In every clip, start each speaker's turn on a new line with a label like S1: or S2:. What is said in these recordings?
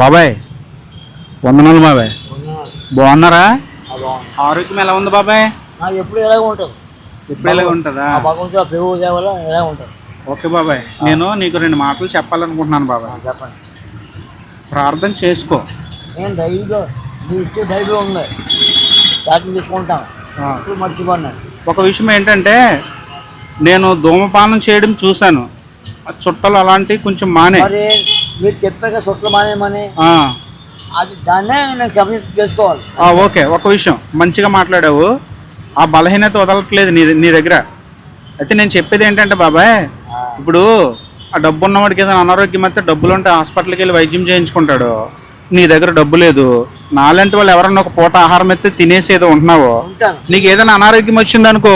S1: బాబాయ్ వందనాలు బాబాయ్. బాగున్నారా. ఆరోగ్యం ఎలా ఉంది బాబాయ్?
S2: ఎప్పుడు ఇలాగ ఉంటుంది?
S1: ఇప్పుడు ఎలా ఉంటుందా
S2: ఉంటుంది
S1: ఓకే బాబాయ్. నేను నీకు రెండు మాటలు చెప్పాలనుకుంటున్నాను బాబాయ్.
S2: చెప్పండి.
S1: ప్రార్థన చేసుకో.
S2: నేను డైరీలో డైరీలో ఇప్పుడు మర్చిపోన్నాను
S1: ఒక విషయం ఏంటంటే నేను ధూమపానం చేయడం చూశాను. చుట్టలు అలాంటివి కొంచెం మానే.
S2: మరి చెప్పాక సొట్లు మానేమని అది దాన్నే నేను కమిషన్ చేసుకోవాలి.
S1: ఓకే ఒక విషయం. మంచిగా మాట్లాడావు. ఆ బలహీనత వదలట్లేదు నీ నీ దగ్గర. అయితే నేను చెప్పేది ఏంటంటే బాబాయ్ ఇప్పుడు ఆ డబ్బు ఉన్నవాడికి ఏదైనా అనారోగ్యం అయితే డబ్బులు ఉంటే హాస్పిటల్కి వెళ్ళి వైద్యం చేయించుకుంటాడు. నీ దగ్గర డబ్బు లేదు. నాలాంటి వాళ్ళు ఎవరన్నా ఒక పూట ఆహారం అయితే తినేసి ఏదో ఉంటున్నావో.
S2: ఉంటాను.
S1: నీకు ఏదైనా అనారోగ్యం వచ్చిందనుకో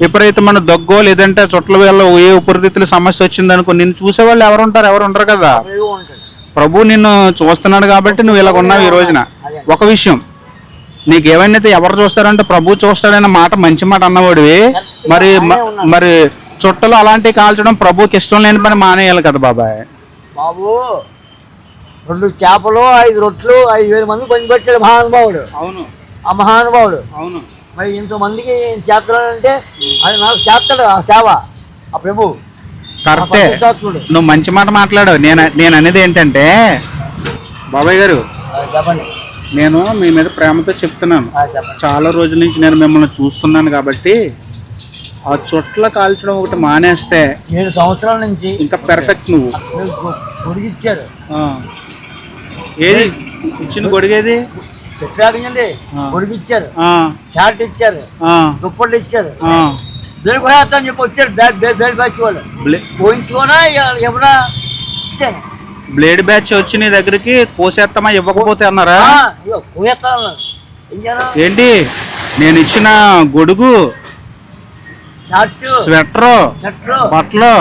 S1: విపరీతమైన దగ్గో లేదంటే చుట్ల వేళ ఏ ఉపరితిత్తుల సమస్య వచ్చిందనుకో నిన్ను చూసేవాళ్ళు ఎవరు ఉంటారు ఎవరు ఉండరు కదా. ప్రభు నిన్ను చూస్తున్నాడు కాబట్టి నువ్వు ఇలా ఉన్నావు ఈ రోజున. ఒక విషయం నీకు ఏమైనా ఎవరు చూస్తారంటే ప్రభు చూస్తాడన్న మాట మంచి మాట అన్నవాడివి. మరి మరి చుట్టలు అలాంటివి కాల్చడం ప్రభుకి ఇష్టం లేని పని మానేయాలి కదా బాబాయ్.
S2: బాబు రెండు చేపలు ఐదు రొట్లు ఐదు వేల మంది పని పెట్టాడు మహానుభావుడు.
S1: అవును.
S2: ఆ మహానుభావుడు.
S1: అవును.
S2: మరి ఇంతమందికి చేస్తాడంటే అది నాకు చేస్తాడు ఆ సేవ. ఆ ప్రభు.
S1: కరెక్టే. నువ్వు మంచి మాట మాట్లాడావు. నేను నేను అనేది ఏంటంటే బాబాయ్ గారు
S2: చెప్పండి.
S1: నేను మీ మీద ప్రేమతో చెప్తున్నాను. చాలా రోజుల నుంచి నేను మిమ్మల్ని చూస్తున్నాను కాబట్టి ఆ చుట్ల కాల్చడం ఒకటి మానేస్తే
S2: ఏడు సంవత్సరాల నుంచి
S1: ఇంకా పెర్ఫెక్ట్ నువ్వు.
S2: మీరు గు- గుడికిచ్చారు
S1: ఆ. ఏది? ఇచ్చిన గొడిగేది? ఆ.
S2: గుడికిచ్చారు
S1: ఆ,
S2: షార్ట్ ఇచ్చారు దుప్పట్లు ఇచ్చారు.
S1: ఆ.
S2: బేలు పోయేస్తాను చెప్పి వచ్చారు బ్యాట్ బ్యాచ్ వాళ్ళు. పోయించుకోనా ఎవరా ఇచ్చాను
S1: బ్లేడ్ బ్యాచ్ వచ్చి నీ దగ్గరికి కోసేస్తామా ఇవ్వకపోతే అన్నారా? ఏంటి? నేను ఇచ్చిన గొడుగు స్వెటర్ బట్టలు.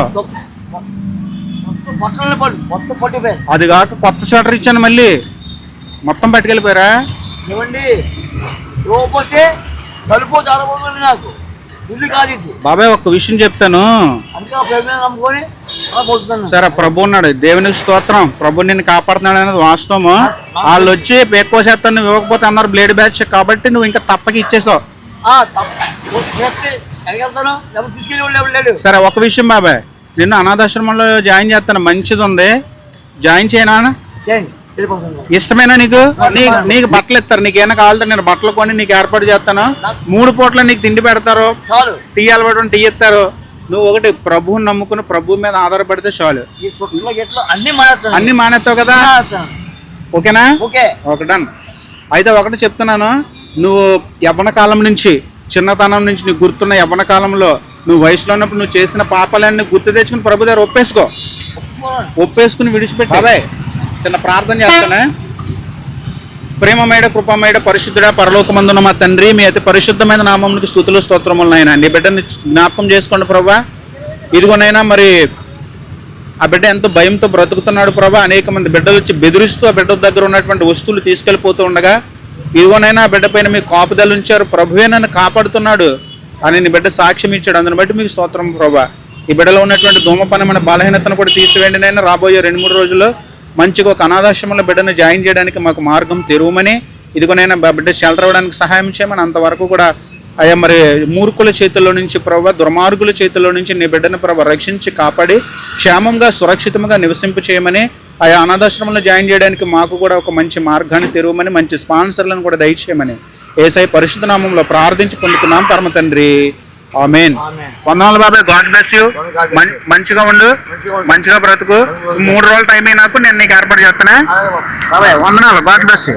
S1: అది కాక కొత్త స్వెటర్ ఇచ్చాను మళ్ళీ. మొత్తం పట్టుకెళ్ళిపోయారా?
S2: ఏమండి? లోపోతే కలుపు తలపోతుంది నాకు. కాదు ఇది?
S1: బాబాయ్ ఒక్క విషయం చెప్తాను.
S2: అందుకే నమ్ముకొని పోతున్నాను.
S1: సరే ప్రభు ఉన్నాడు. దేవునికి స్తోత్రం. ప్రభు నిన్ను కాపాడుతున్నాడు అనేది వాస్తవము. వాళ్ళు వచ్చి ఎక్కువ శాతం నువ్వు ఇవ్వకపోతే అన్నారు బ్లేడ్ బ్యాచ్ కాబట్టి నువ్వు ఇంకా తప్పక ఇచ్చేసావు. సరే ఒక విషయం బాబాయ్. నిన్ను అనాథాశ్రమంలో జాయిన్ చేస్తాను. మంచిది ఉంది. జాయిన్ చేయనా
S2: చేయండి.
S1: ఇష్టమేనా నీకు? నీకు నీకు బట్టలు ఇస్తారు. నీకు ఏమైనా కావాలంటే నేను బట్టలు కొని నీకు ఏర్పాటు చేస్తాను. మూడు పూట్ల నీకు తిండి పెడతారు. టీ అలవాటు టీ ఇస్తారు. నువ్వు ఒకటి ప్రభువుని నమ్ముకుని ప్రభు మీద ఆధారపడితే చాలు.
S2: అన్ని
S1: మానేస్తావు కదా? ఓకేనా?
S2: ఓకే.
S1: Okay done. అయితే ఒకటి చెప్తున్నాను. నువ్వు యవ్వన కాలం నుంచి చిన్నతనం నుంచి నీకు గుర్తున్న యవ్వన కాలంలో నువ్వు వయసులో ఉన్నప్పుడు నువ్వు చేసిన పాపాలన్నీ గుర్తు తెచ్చుకుని ప్రభు దగ్గర ఒప్పేసుకో. ఒప్పేసుకుని విడిచిపెట్టి. బాబాయ్. చిన్న ప్రార్థన చేస్తానే. ప్రేమమేడ కృపమేడ పరిశుద్ధుడ పరలోకమందున మా తండ్రి మీ అతి పరిశుద్ధమైన నామంకి స్థుతులు స్తోత్రములు నాయన. నీ బిడ్డని జ్ఞాపకం చేసుకోండి ప్రభా. ఇదిగోనైనా మరి ఆ బిడ్డ ఎంతో భయంతో బ్రతుకుతున్నాడు ప్రభా. అనేక మంది బిడ్డలు వచ్చి బెదిరిస్తూ ఆ బిడ్డ దగ్గర ఉన్నటువంటి వస్తువులు తీసుకెళ్ళిపోతూ ఉండగా ఇదిగోనైనా ఆ బిడ్డ పైన మీ కాపుదలు ఉంచారు. ప్రభువే నన్ను కాపాడుతున్నాడు అని నీ బిడ్డ సాక్ష్యం ఇచ్చాడు. అందుని బట్టి మీకు స్తోత్రం ప్రభా. ఈ బిడ్డలో ఉన్నటువంటి ధూమపనమైన బలహీనతను కూడా తీసివేయండి నేను రాబోయే రెండు మూడు రోజుల్లో మంచిగా ఒక అనాథాశ్రమంలో బిడ్డను జాయిన్ చేయడానికి మాకు మార్గం తెరువమని ఇదిగోనైనా బిడ్డ షెల్టర్ అవ్వడానికి సహాయం చేయమని అంతవరకు కూడా అయ్యా మరి మూర్ఖుల చేతుల్లో నుంచి ప్రభావ దుర్మార్గుల చేతుల్లో నుంచి నీ బిడ్డను ప్రభావ రక్షించి కాపాడి క్షేమంగా సురక్షితంగా నివసింపు చేయమని ఆయా అనాథాశ్రమంలో జాయిన్ చేయడానికి మాకు కూడా ఒక మంచి మార్గాన్ని తెరవమని మంచి స్పాన్సర్లను కూడా దయచేయమని ఏసై పరిశుద్ధనామంలో ప్రార్థించి పొందుతున్నాం. పరమ తండ్రి.
S2: ఆమెన్.
S1: వందనాలు బాబాయ్. గాడ్ బ్లెస్ యూ మంచిగా ఉండు. మంచిగా బ్రతుకు. మూడు రోజులు టైం అయినాకు నేను నీకు ఏర్పాటు చేస్తానా
S2: అలాగే బాబు.
S1: బాబాయ్ వందనాలు. God bless you